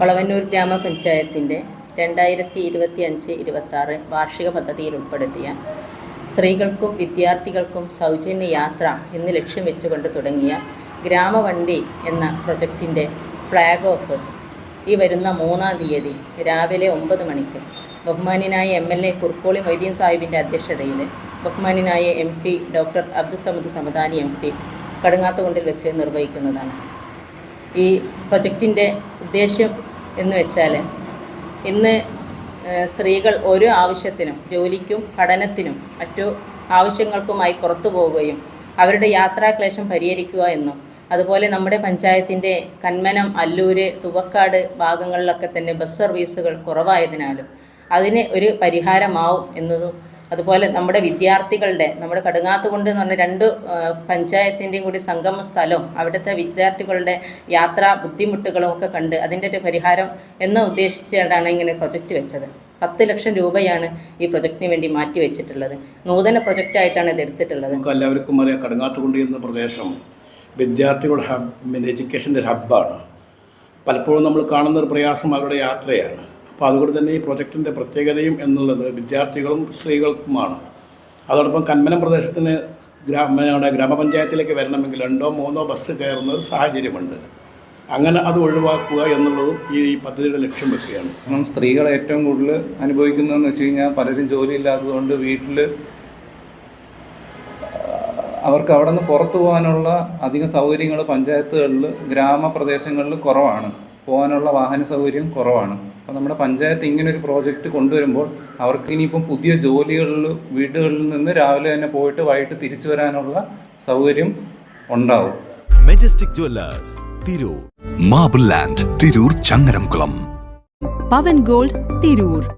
വളവന്നൂർ ഗ്രാമപഞ്ചായത്തിന്റെ രണ്ടായിരത്തി ഇരുപത്തി അഞ്ച് ഇരുപത്താറ് വാർഷിക പദ്ധതിയിൽ ഉൾപ്പെടുത്തിയ സ്ത്രീകൾക്കും വിദ്യാർത്ഥികൾക്കും സൗജന്യ യാത്ര എന്ന് ലക്ഷ്യം വെച്ചുകൊണ്ട് തുടങ്ങിയ ഗ്രാമവണ്ടി എന്ന പ്രൊജക്റ്റിന്റെ ഫ്ലാഗ് ഓഫ് ഈ വരുന്ന മൂന്നാം തീയതി രാവിലെ ഒമ്പത് മണിക്ക് ബഹുമാനിനായ M L A Kurukkoli Moideen സാഹിബിന്റെ അധ്യക്ഷതയിൽ ബഹുമാനിനായ M P doctor Abdussamad Samadani M P കടുങ്ങാത്തുകൊണ്ടിൽ വെച്ച് നിർവഹിക്കുന്നതാണ്. ഈ പ്രൊജക്റ്റിന്റെ ഉദ്ദേശ്യം എന്ന് വെച്ചാൽ ഇന്ന് സ്ത്രീകൾ ഒരു ആവശ്യത്തിനും ജോലിക്കും പഠനത്തിനും മറ്റു ആവശ്യങ്ങൾക്കുമായി പുറത്തു പോവുകയും അവരുടെ യാത്രാക്ലേശം പരിഹരിക്കുക എന്നും അതുപോലെ നമ്മുടെ പഞ്ചായത്തിന്റെ കന്മനം അല്ലൂര് തുവക്കാട് ഭാഗങ്ങളിലൊക്കെ തന്നെ ബസ് സർവീസുകൾ കുറവായതിനാലും അതിന് ഒരു പരിഹാരമാവും എന്നതും അതുപോലെ നമ്മുടെ വിദ്യാർത്ഥികളുടെ നമ്മുടെ കടുങ്ങാത്തുകൊണ്ട് എന്ന് പറഞ്ഞ രണ്ട് പഞ്ചായത്തിന്റെയും കൂടി സംഗമ സ്ഥലവും അവിടുത്തെ വിദ്യാർത്ഥികളുടെ യാത്രാ ബുദ്ധിമുട്ടുകളും ഒക്കെ കണ്ട് അതിന്റെ ഒരു പരിഹാരം എന്ന് ഉദ്ദേശിച്ചാണ് ഇങ്ങനെ പ്രൊജക്റ്റ് വെച്ചത്. പത്ത് ലക്ഷം രൂപയാണ് ഈ പ്രൊജക്റ്റിന് വേണ്ടി മാറ്റി വെച്ചിട്ടുള്ളത്. നൂതന പ്രൊജക്റ്റായിട്ടാണ് ഇത് എടുത്തിട്ടുള്ളത്. എല്ലാവർക്കും അറിയാം കടുങ്ങാട്ടുകുണ്ടി എന്ന പ്രദേശം വിദ്യാർത്ഥികളുടെ ഹബ് എഡ്യൂക്കേഷന്റെ ഹബ്ബാണ്. പലപ്പോഴും നമ്മൾ കാണുന്ന ഒരു പ്രയാസം അവരുടെ യാത്രയാണ്. അപ്പോൾ അതുകൊണ്ട് തന്നെ ഈ പ്രൊജക്റ്റിന്റെ പ്രത്യേകതയും എന്നുള്ളത് വിദ്യാർത്ഥികളും സ്ത്രീകൾക്കുമാണ്. അതോടൊപ്പം കന്മനം പ്രദേശത്തിന് ഗ്രാമ ഗ്രാമപഞ്ചായത്തിലേക്ക് വരണമെങ്കിൽ രണ്ടോ മൂന്നോ ബസ് കയറുന്ന ഒരു സാഹചര്യമുണ്ട്. അങ്ങനെ അത് ഒഴിവാക്കുക എന്നുള്ളതും ഈ പദ്ധതിയുടെ ലക്ഷ്യം വെക്കുകയാണ്. കാരണം സ്ത്രീകൾ ഏറ്റവും കൂടുതൽ അനുഭവിക്കുന്നതെന്ന് വെച്ച് കഴിഞ്ഞാൽ പലരും ജോലി ഇല്ലാത്തതുകൊണ്ട് വീട്ടിൽ അവർക്ക് അവിടെ നിന്ന് പുറത്തു പോകാനുള്ള അധികം സൗകര്യങ്ങൾ പഞ്ചായത്തുകളിൽ ഗ്രാമപ്രദേശങ്ങളിൽ കുറവാണ്. പോകാനുള്ള വാഹന സൗകര്യം കുറവാണ്. അപ്പോൾ നമ്മുടെ പഞ്ചായത്ത് ഇങ്ങനെ ഒരു പ്രോജക്റ്റ് കൊണ്ടുവരുമ്പോൾ അവർക്ക് ഇനിയിപ്പം പുതിയ ജോലികളിൽ വീടുകളിൽ നിന്ന് രാവിലെ തന്നെ പോയിട്ട് വൈകിട്ട് തിരിച്ചു വരാനുള്ള സൗകര്യം ഉണ്ടാവും. Majestic jewellers Tirur. Marble land Tirur Changaramkulam. Pavan gold Tirur.